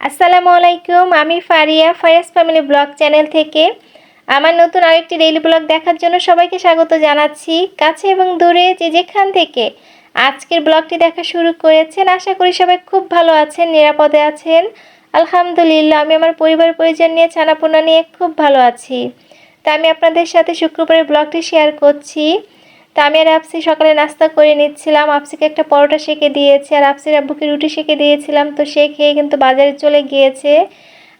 আসসালামু আলাইকুম, আমি ফারিয়া ফায়াস ফ্যামিলি ব্লগ চ্যানেল থেকে। আমার নতুন আরেকটি ডেইলি ব্লগ দেখার জন্য সবাইকে স্বাগত জানাচ্ছি। কাছে এবং দূরে যে যেখান থেকে আজকের ব্লগটি দেখা শুরু করেছেন, আশা করি সবাই খুব ভালো আছেন, নিরাপদে আছেন। আলহামদুলিল্লাহ, আমি আমার পরিবার, পরিজন নিয়ে, ছানাপোনা নিয়ে খুব ভালো আছি। তা আমি আপনাদের সাথে শুক্রবারের ব্লগটি শেয়ার করছি। তা আমি আর আপসি সকালে নাস্তা করে নিচ্ছিলাম। আপসিকে একটা পরোটা সেকে দিয়েছি আর আপসির আব্বুকে রুটি সেকে দিয়েছিলাম। তো সে খেয়ে কিন্তু বাজারে চলে গিয়েছে।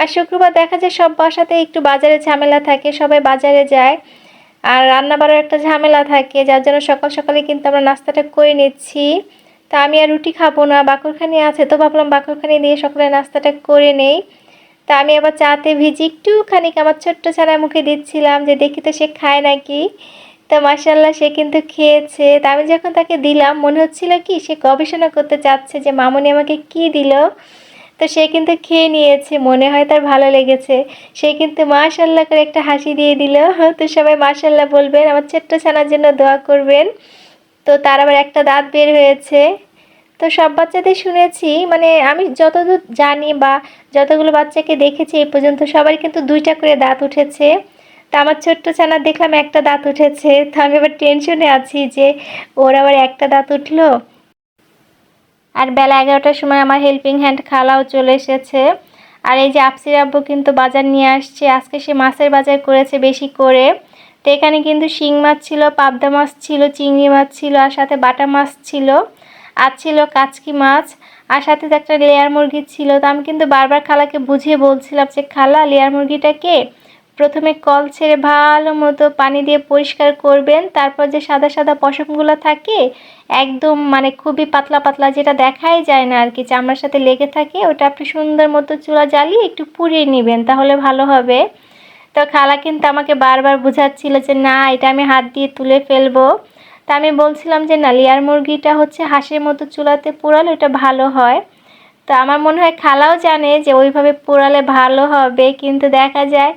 আর শুক্রবার দেখা যায় সব বাসাতে একটু বাজারে ঝামেলা থাকে, সবাই বাজারে যায়। আর রান্না বাড়ার একটা ঝামেলা থাকে, যার জন্য সকাল সকালে কিন্তু আমরা নাস্তাটা করে নিচ্ছি। তা আমি আর রুটি খাব না, বাকরখানি আছে তো ভাবলাম বাকরখানি দিয়ে সকালে নাস্তাটা করে নেই। তা আমি আবার চাতে ভিজি একটুখানি আমার ছোট্ট ছাড়া মুখে দিচ্ছিলাম যে দেখি তো সে খায় নাকি। তো মাসাল্লাহ সে কিন্তু খেয়েছে। তা আমি যখন তাকে দিলাম, মনে হচ্ছিল কি, সে গবেষণা করতে চাচ্ছে যে, মামনি আমাকে কি দিল? তো সে কিন্তু খেয়ে নিয়েছে, মনে হয় তার ভালো লেগেছে। সে কিন্তু মাশাল্লাহ করে একটা হাসি দিয়ে দিল। তো সবাই মাশাল্লাহ বলবেন, আমার ছোট্ট ছানার জন্য দোয়া করবেন। তো তার আবার একটা দাঁত বের হয়েছে। তো সব বাচ্চাদের শুনেছি মানে আমি যতদূর জানি বা যতগুলো বাচ্চাকে দেখেছি, এই পর্যন্ত সবারই কিন্তু দুইটা করে দাঁত উঠেছে। তা আমার ছোট্ট ছানার দেখলাম একটা দাঁত উঠেছে। তো আমি আবার টেনশনে আছি যে ওর আবার একটা দাঁত উঠল। আর বেলা এগারোটার সময় আমার হেল্পিং হ্যান্ড খালাও চলে এসেছে। আর এই যে আপসির আব্বু কিন্তু বাজার নিয়ে আসছে। আজকে সে মাছের বাজার করেছে বেশি করে। তো এখানে কিন্তু শিং মাছ ছিল, পাবদা মাছ ছিল, চিংড়ি মাছ ছিল, আর সাথে বাটা মাছ ছিল। আর ছিল কাচকি মাছ। আর সাথে একটা লেয়ার মুরগি ছিল। তো আমি কিন্তু বারবার খালাকে বুঝিয়ে বলছিলাম যে, খালা লেয়ার মুরগিটাকে প্রথমে কল ছেড়ে ভালো মতো পানি দিয়ে পরিষ্কার করবেন, তারপর যে সাদা সাদা পশমগুলো থাকে, একদম মানে খুবই পাতলা পাতলা যেটা দেখাই যায় না আর কি, চামড়ার সাথে লেগে থাকে, ওটা আপনি সুন্দর মতো চুলা জ্বালিয়ে একটু পুড়িয়ে নেবেন, তাহলে ভালো হবে। তো খালা কিন্তু আমাকে বারবার বোঝাচ্ছিল যে, না, এটা আমি হাত দিয়ে তুলে ফেলব। তা আমি বলছিলাম যে, না, লেয়ার মুরগিটা হচ্ছে হাঁসের মতো চুলাতে পোড়ালে ওটা ভালো হয়। তো আমার মনে হয় খালাও জানে যে ওইভাবে পোড়ালে ভালো হবে, কিন্তু দেখা যায়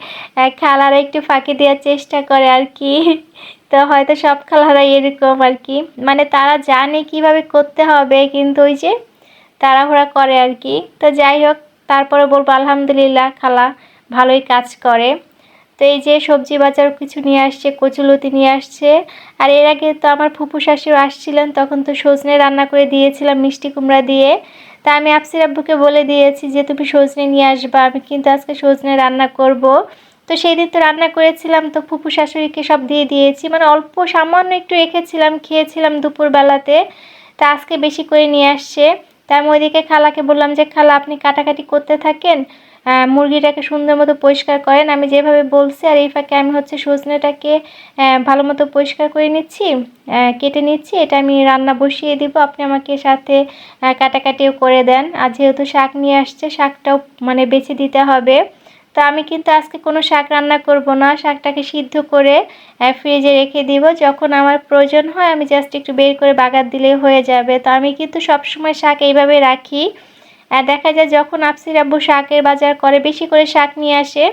খালারা একটু ফাঁকি দেওয়ার চেষ্টা করে আর কি। তো হয়তো সব খালারা এরকম আর কি। মানে তারা জানে কীভাবে করতে হবে, কিন্তু ওই যে তাড়াহুড়া করে আর কি। তো যাই হোক, তারপরে বলব, আলহামদুলিল্লাহ খালা ভালোই কাজ করে। তো এই যে সবজি বাজার কিছু নিয়ে আসছে কচুলতি নিয়ে আসছে। আর এর আগে তো আমার ফুপু শাশুড়ি আসছিলেন, তখন তো সজনে রান্না করে দিয়েছিলাম মিষ্টি কুমড়া দিয়ে। তা আমি আফসির আব্বুকে বলে দিয়েছি যে, তুমি সজনে নিয়ে আসবা, আমি কিন্তু আজকে সজনে রান্না করব। তো সেই দিন তো রান্না করেছিলাম, তো ফুপু শাশুড়িকে সব দিয়ে দিয়েছি মানে অল্প সামান্য একটু রেখেছিলাম, খেয়েছিলাম দুপুরবেলাতে। তা আজকে বেশি করে নিয়ে আসছে। তা আমি ওইদিকে খালাকে বললাম যে, খালা, আপনি কাটাকাটি করতে থাকেন? মুরগিটাকে সুন্দর মতো পরিষ্কার করেন। আমি যেভাবে বলছি, আর এই ফাঁকে আমি হচ্ছে সজনেটাকে ভালো মতো পরিষ্কার করে নিচ্ছি কেটে নিচ্ছি। এটা আমি রান্না বসিয়ে দিব। আপনি আমাকে সাথে কাটাকাটিও করে দেন। আর যেহেতু শাক নিয়ে আসছে, শাকটাও মানে বেছে দিতে হবে। তো আমি কিন্তু আজকে কোনো শাক রান্না করব না। শাকটাকে সিদ্ধ করে ফ্রিজে রেখে দিব। যখন আমার প্রয়োজন হয়, আমি জাস্ট একটু বের করে বাগার দিলে হয়ে যাবে। তো আমি কিন্তু সবসময় শাক এইভাবে রাখি। দেখা যায় যখন আপসির আব্বু শাকের বাজার করে, বেশি করে শাক নিয়ে আসে,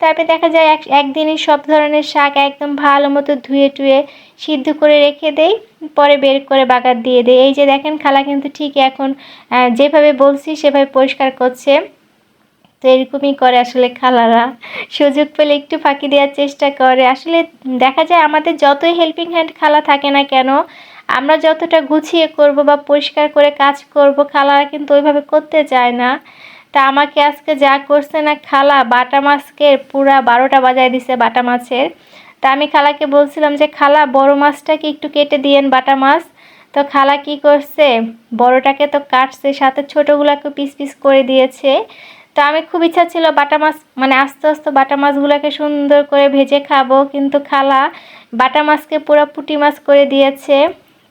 তারপরে দেখা যায় এক, একদিনই সব ধরনের শাক একদম ভালো মতো ধুয়ে টুয়ে সিদ্ধ করে রেখে দেই, পরে বের করে বাগার দিয়ে দেয় এই যে দেখেন, খালা কিন্তু ঠিক এখন যেভাবে বলছি সেভাবে পরিষ্কার করছে। তো এরকমই করে আসলে খালারা। সুযোগ পেলে একটু ফাঁকি দেওয়ার চেষ্টা করে। আসলে দেখা যায় আমাদের যতই হেল্পিং হ্যান্ড খালা থাকে না কেন আমরা যতটা গুছিয়ে করব বা পরিষ্কার করে কাজ করব, খালারা কিন্তু ওইভাবে করতে চায় না। তা আমাকে আজকে যা করছে না খালা, বাটা মাছকে পুরা বারোটা বাজায় দিছে বাটা মাছের। তা আমি খালাকে বলছিলাম যে, খালা, বড় মাছটাকে একটু কেটে দিয়েন বাটা মাছ। তো খালা কি করছে, বড়টাকে তো কাটছে, সাথে ছোটোগুলোকে পিস পিস করে দিয়েছে। তো আমি খুব ইচ্ছা ছিল বাটা মাছ মানে আস্তে আস্তে বাটা মাছগুলোকে সুন্দর করে ভেজে খাব, কিন্তু খালা বাটা মাছকে পুরো পুটি মাছ করে দিয়েছে।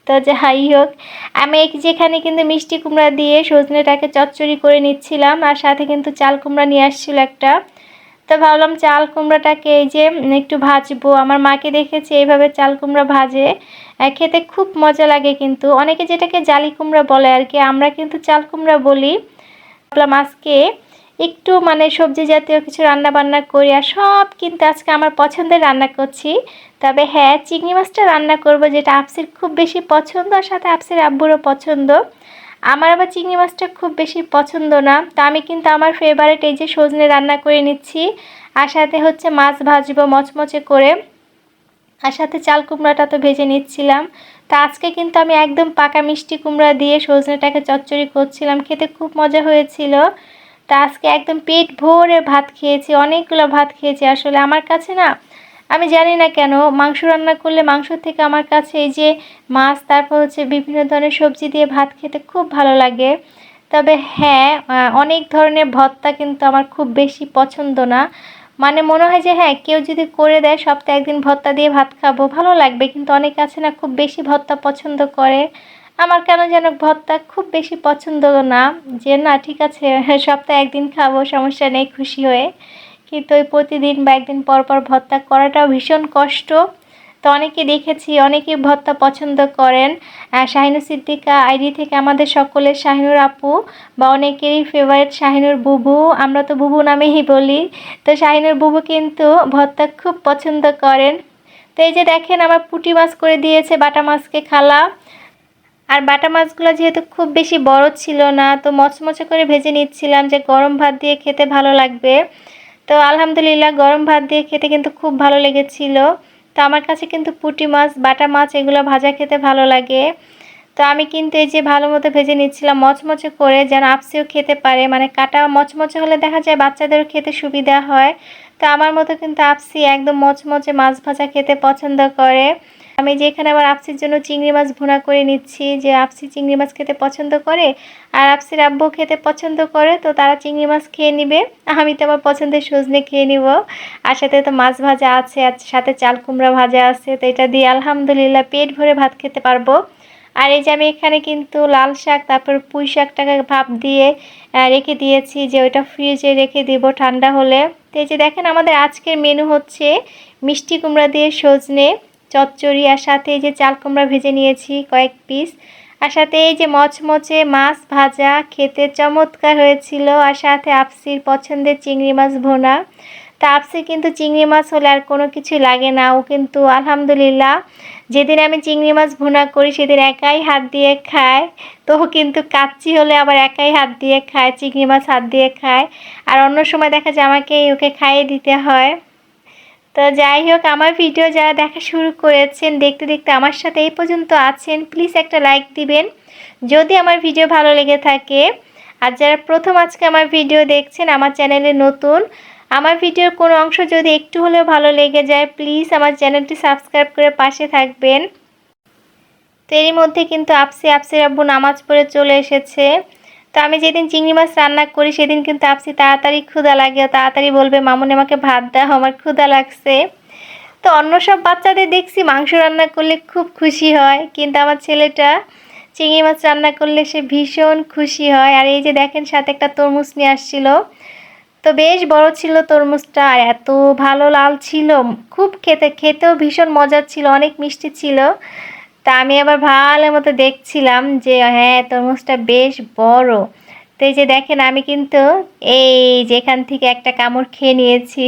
তো যাই হোক, আমি যেখানে কিন্তু মিষ্টি কুমড়া দিয়ে সজনেটাকে চচ্চড়ি করে নিচ্ছিলাম আর সাথে কিন্তু চাল কুমড়া নিয়ে আসছিল একটা। তো ভাবলাম চাল কুমড়াটাকে এই যে একটু ভাজবো। আমার মাকে দেখেছি এইভাবে চাল কুমড়া ভাজে। খেতে খুব মজা লাগে কিন্তু। অনেকে যেটাকে জালি কুমড়া বলে আর কি, আমরা কিন্তু চাল কুমড়া বলি। ভাবলাম আজকে একটু মানে সবজি জাতীয় কিছু রান্না বান্না করি আর সব কিন্তু আজকে আমার পছন্দের রান্না করছি। তবে হ্যাঁ চিংড়ি মাছটা রান্না করব যেটা আপসির খুব বেশি পছন্দ আর সাথে আপসির আব্বুরও পছন্দ। আমার আবার চিংড়ি মাছটা খুব বেশি পছন্দ না। তা আমি কিন্তু আমার ফেভারিট এই যে সজনে রান্না করে নিচ্ছি। আর সাথে হচ্ছে মাছ ভাজবো মচমচে করে। আর সাথে চাল কুমড়াটা তো ভেজে নিচ্ছিলাম। তো আজকে কিন্তু আমি একদম পাকা মিষ্টি কুমড়া দিয়ে সজনেটাকে চচ্চড়ি করছিলাম। খেতে খুব মজা হয়েছিল। তা আজকে একদম পেট ভরে ভাত খেয়েছি, অনেকগুলো ভাত খেয়েছি। আসলে আমার কাছে না, আমি জানি না কেন, মাংস রান্না করলে মাংস থেকে আমার কাছে এই যে মাছ, তারপর হচ্ছে বিভিন্ন ধরনের সবজি দিয়ে ভাত খেতে খুব ভালো লাগে। তবে হ্যাঁ অনেক ধরনের ভত্তা কিন্তু আমার খুব বেশি পছন্দ না। মানে মনে হয় যে হ্যাঁ কেউ যদি করে দেয়, সপ্তাহে একদিন ভত্তা দিয়ে ভাত খাব, ভালো লাগবে। কিন্তু অনেক আছে না, খুব বেশি ভত্তা পছন্দ করে। আমার কেন যেন ভর্তা খুব বেশি পছন্দ না। যে না, ঠিক আছে, সপ্তাহে একদিন খাব, সমস্যা নেই, খুশি হয়ে। কিন্তু ওই প্রতিদিন বা একদিন পরপর পর ভর্তা করাটাও ভীষণ কষ্ট। তো অনেকে দেখেছি অনেকে ভর্তা পছন্দ করেন। শাহিনুর সিদ্দিকা আইডি থেকে আমাদের সকলের শাহিনুর আপু বা অনেকেরই ফেভারিট শাহিনুর বুবু, আমরা তো বুবু নামেই বলি। তো শাহিনুর বুবু কিন্তু ভর্তা খুব পছন্দ করেন। তো এই যে দেখেন, আমার পুঁটি মাছ করে দিয়েছে, বাটা মাছকে খালা। আর বাটা মাছগুলো যেহেতু খুব বেশি বড় ছিল না, তো মচমচে করে ভেজে নিচ্ছিলাম যে গরম ভাত দিয়ে খেতে ভালো লাগবে। তো আলহামদুলিল্লাহ গরম ভাত দিয়ে খেতে কিন্তু খুব ভালো লেগেছিল। তো আমার কাছে কিন্তু পুঁটি মাছ, বাটা মাছ এগুলো ভাজা খেতে ভালো লাগে। তো আমি কিন্তু এই যে ভালো মতো ভেজে নিচ্ছিলাম মচমচে করে যেন আপসিও খেতে পারে। মানে কাটা মচমচে হলে দেখা যায় বাচ্চাদেরও খেতে সুবিধা হয়। তো আমার মতো কিন্তু আপসি একদম মচমচে মাছ ভাজা খেতে পছন্দ করে। আমি যে এখানে আমার আপসির জন্য চিংড়ি মাছ ভুনা করে নিচ্ছি, যে আপসি চিংড়ি মাছ খেতে পছন্দ করে আর আপসির আব্বু খেতে পছন্দ করে, তো তারা চিংড়ি মাছ খেয়ে নিবে। আমি তো আমার পছন্দের সজনে খেয়ে নিব। আর সাথে তো মাছ ভাজা আছে, আর সাথে চাল কুমড়া ভাজা আছে, তো এটা দিয়ে আলহামদুলিল্লাহ পেট ভরে ভাত খেতে পারব। আর এই যে আমি এখানে কিন্তু লাল শাক, তারপর পুঁই শাকটাকে ভাপ দিয়ে রেখে দিয়েছি, যে ওইটা ফ্রিজে রেখে দিব ঠান্ডা হলে। তো এই যে দেখেন আমাদের আজকের মেনু হচ্ছে মিষ্টি কুমড়া দিয়ে সজনে। চচ্চড়ি আর সাথে এই যে চাল কুমড়া ভেজে নিয়েছি কয়েক পিস আর সাথে এই যে মচমচে মাছ ভাজা খেতে চমৎকার হয়েছিল। আর সাথে আপসির পছন্দের চিংড়ি মাছ ভোনা। তা আপসি কিন্তু চিংড়ি মাছ হলে আর কোনো কিছু লাগে না। ও কিন্তু আলহামদুলিল্লাহ, যেদিন আমি চিংড়ি মাছ ভুনা করি সেদিন একাই হাত দিয়ে খায়। তো কিন্তু কাচ্চি হলে আবার একাই হাত দিয়ে খায়, চিংড়ি মাছ হাত দিয়ে খায়। আর অন্য সময় দেখা যায় আমাকে ওকে খাইয়ে দিতে হয়। তো যাই হোক, আমার ভিডিও যারা দেখা শুরু করেছেন, দেখতে দেখতে আমার সাথে এই পর্যন্ত আছেন প্লিজ একটা লাইক দিবেন। যদি আমার ভিডিও ভালো লেগে থাকে, আর যারা প্রথম আজকে আমার ভিডিও দেখছেন, আমার চ্যানেলে নতুন, আমার ভিডিওর কোনো অংশ যদি একটু হলেও ভালো লেগে যায় প্লিজ আমার চ্যানেলটি সাবস্ক্রাইব করে পাশে থাকবেন। তো এরই মধ্যে কিন্তু আপসি আপসির আব্বু নামাজ পড়ে চলে এসেছে। তো আমি যেদিন চিংড়ি মাছ রান্না করি, সেদিন কিন্তু আপসি তাড়াতাড়ি ক্ষুদা লাগে। তাড়াতাড়ি বলবে, মামুনি, আমাকে ভাত দাও, আমার ক্ষুদা লাগছে। তো অন্য সব বাচ্চাদের দেখছি, মাংস রান্না করলে খুব খুশি হয়। কিন্তু আমার ছেলেটা চিংড়ি মাছ রান্না করলে সে ভীষণ খুশি হয়। আর এই যে দেখেন, সাথে একটা তরমুজ নিয়ে আসছিল। তো বেশ বড় ছিল তরমুজটা, আর এত ভালো লাল ছিল। খুব খেতে, খেতেও ভীষণ মজার ছিল, অনেক মিষ্টি ছিল। তা আমি আবার ভালো মতো দেখছিলাম যে হ্যাঁ তরমুজটা বেশ বড়। তো এই যে দেখেন, আমি কিন্তু এই যেখান থেকে একটা কামড় খেয়ে নিয়েছি,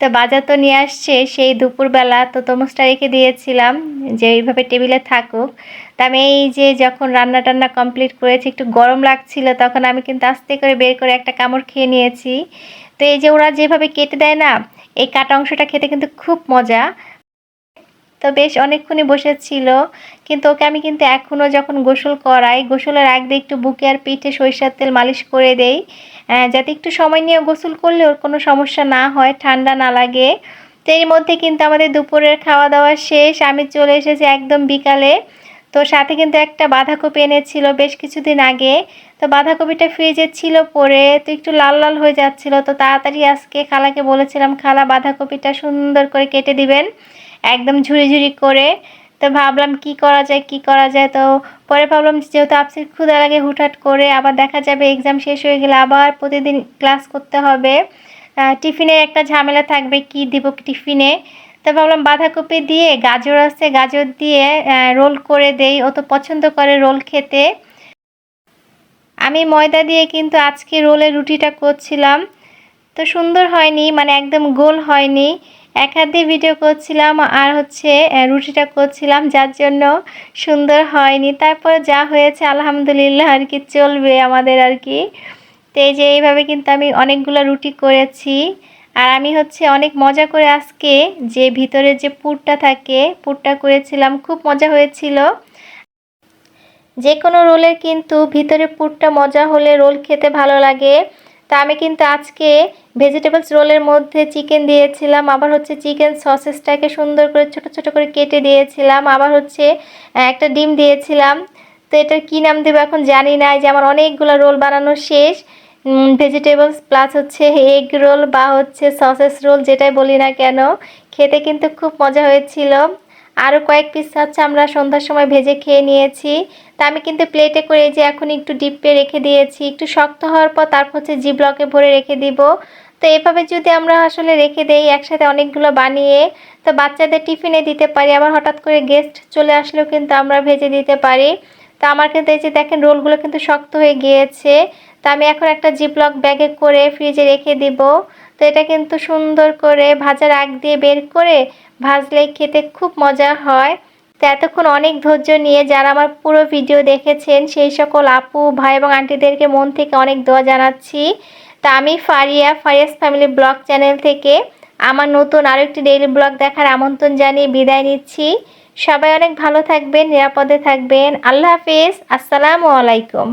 তো বাজার তো নিয়ে আসছে, সেই দুপুরবেলা তো তরমুজটা রেখে দিয়েছিলাম যে এইভাবে টেবিলে থাকুক। তা আমি এই যে যখন রান্না টান্না কমপ্লিট করেছি, একটু গরম লাগছিল, তখন আমি কিন্তু আস্তে করে বের করে একটা কামড় খেয়ে নিয়েছি। তো এই যে ওরা যেভাবে কেটে দেয় না, এই কাটা অংশটা খেতে কিন্তু খুব মজা। তো বেশ অনেকক্ষণই বসেছিল, কিন্তু ওকে আমি কিন্তু এখনও যখন গোসল করাই, গোসলের আগ একটু বুকে আর পিঠে সরিষার তেল মালিশ করে দেই যাতে একটু সময় নিয়ে গোসল করলে ওর কোনো সমস্যা না হয়, ঠান্ডা না লাগে। তো এর মধ্যে কিন্তু আমাদের দুপুরের খাওয়া দাওয়া শেষ, আমি চলে এসেছি একদম বিকালে। তো সাথে কিন্তু একটা বাঁধাকপি এনেছিল বেশ কিছুদিন আগে। তো বাঁধাকপিটা ফ্রিজে ছিল পরে তো একটু লাল লাল হয়ে যাচ্ছিল। তো তাড়াতাড়ি আজকে খালাকে বলেছিলাম, খালা, বাঁধাকপিটা সুন্দর করে কেটে দিবেন। একদম ঝুড়ি ঝুড়ি করে। তো ভাবলাম কি করা যায়, কি করা যায়? তো পরে ভাবলাম যেহেতু আপসির ক্ষুদা লাগে হুটহাট করে, আবার দেখা যাবে এক্সাম শেষ হয়ে গেলে আবার প্রতিদিন ক্লাস করতে হবে। টিফিনে একটা ঝামেলা থাকবে, কি দিব টিফিনে? তো ভাবলাম বাঁধাকপি দিয়ে, গাজর আছে, গাজর দিয়ে রোল করে দেই। ও তো পছন্দ করে রোল খেতে। আমি ময়দা দিয়ে কিন্তু আজকে রোলের রুটিটা করছিলাম। তো সুন্দর হয়নি মানে একদম গোল হয়নি। এক হাত ভিডিও করছিলাম আর হচ্ছে রুটিটা করছিলাম, যার জন্য সুন্দর হয়নি। তারপর যা হয়েছে, আলহামদুলিল্লাহ, আর কি চলবে আমাদের আর কি। তো এই যে এইভাবে কিন্তু আমি অনেকগুলো রুটি করেছি। আর আমি হচ্ছে অনেক মজা করে আজকে যে ভিতরে যে পুরটা থাকে, পুরটা করেছিলাম, খুব মজা হয়েছিল। যে কোনো রোলের কিন্তু ভিতরে পুরটা মজা হলে রোল খেতে ভালো লাগে। তা আমি কিন্তু আজকে ভেজিটেবলস রোলের মধ্যে চিকেন দিয়েছিলাম, আবার হচ্ছে চিকেন সসেসটাকে সুন্দর করে ছোট ছোট করে কেটে দিয়েছিলাম, আবার হচ্ছে একটা ডিম দিয়েছিলাম। তো এটার কী নাম দেবো এখন জানি না যে আমার অনেকগুলো রোল বানানো শেষ। ভেজিটেবলস প্লাস হচ্ছে এগ রোল বা হচ্ছে সসেস রোল যেটাই বলি না কেন, খেতে কিন্তু খুব মজা হয়েছিল। আরও কয়েক পিস হচ্ছে, আমরা সন্ধ্যার সময় ভেজে খেয়ে নিয়েছি। তা আমি কিন্তু প্লেটে করে যে এখন একটু ডিপে রেখে দিয়েছি। একটু শক্ত হওয়ার পর তারপর হচ্ছে জি ব্লকে ভরে রেখে দিব। তো এভাবে যদি আমরা আসলে রেখে দেই, একসাথে অনেকগুলো বানিয়ে, তো বাচ্চাদের টিফিনে দিতে পারি। আবার হঠাৎ করে গেস্ট চলে আসলেও কিন্তু আমরা ভেজে দিতে পারি। তো আমার কিন্তু এই যে দেখেন রোলগুলো কিন্তু শক্ত হয়ে গিয়েছে। তো আমি এখন একটা জিপলক ব্যাগে করে ফ্রিজে রেখে দিব। তো এটা কিন্তু সুন্দর করে ভাজার আগ দিয়ে বের করে ভাজলে খেতে খুব মজা হয়। তো এতক্ষণ অনেক ধৈর্য নিয়ে যারা আমার পুরো ভিডিও দেখেছেন, সেই সকল আপু, ভাই এবং আন্টিদেরকে মন থেকে অনেক দোয়া জানাচ্ছি। তা আমি Faria, Faria's family vlog channel থেকে আমার নতুন আরও একটি ডেইলি ব্লগ দেখার আমন্ত্রণ জানিয়ে বিদায় নিচ্ছি। সবাই অনেক ভালো থাকবেন, নিরাপদে থাকবেন। আল্লাহ হাফিজ। আসসালামু আলাইকুম।